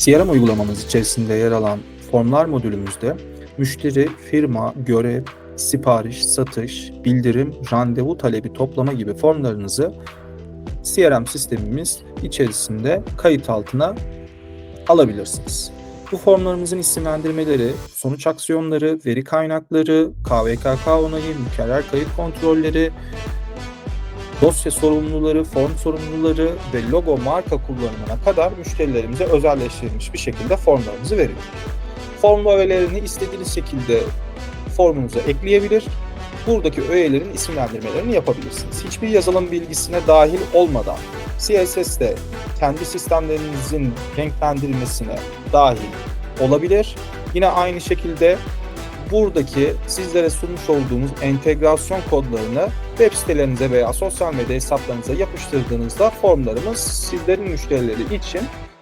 CRM uygulamamız içerisinde yer alan formlar modülümüzde müşteri, firma, görev, sipariş, satış, bildirim, randevu talebi toplama gibi formlarınızı CRM sistemimiz içerisinde kayıt altına alabilirsiniz. Bu formlarımızın isimlendirmeleri, sonuç aksiyonları, veri kaynakları, KVKK onayı, mükerrer kayıt kontrolleri, dosya sorumluları, form sorumluları ve logo marka kullanımına kadar müşterilerimize özelleştirilmiş bir şekilde formlarımızı veriyor. Form öğelerini istediğiniz şekilde formunuza ekleyebilir. Buradaki öğelerin isimlendirmelerini yapabilirsiniz. Hiçbir yazılım bilgisine dahil olmadan CSS'de kendi sistemlerinizin renklendirmesine dahil olabilir. Yine aynı şekilde buradaki sizlere sunmuş olduğumuz entegrasyon kodlarını web sitelerinize veya sosyal medya hesaplarınıza yapıştırdığınızda formlarımız sizlerin müşterileri için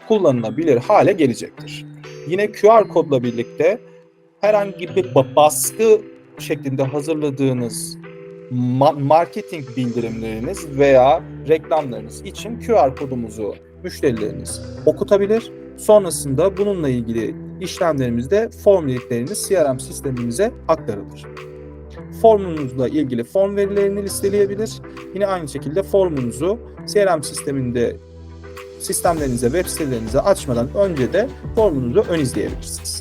kullanılabilir hale gelecektir. Yine QR kodla birlikte herhangi bir ba- baskı şeklinde hazırladığınız ma- marketing bildirimleriniz veya reklamlarınız için QR kodumuzu müşterileriniz okutabilir. Sonrasında bununla ilgili işlemlerimizde form linkleriniz CRM sistemimize aktarılır. Formunuzla ilgili form verilerini listeleyebilir. Yine aynı şekilde formunuzu CRM sisteminde sistemlerinize, web sitelerinize açmadan önce de formunuzu ön izleyebilirsiniz.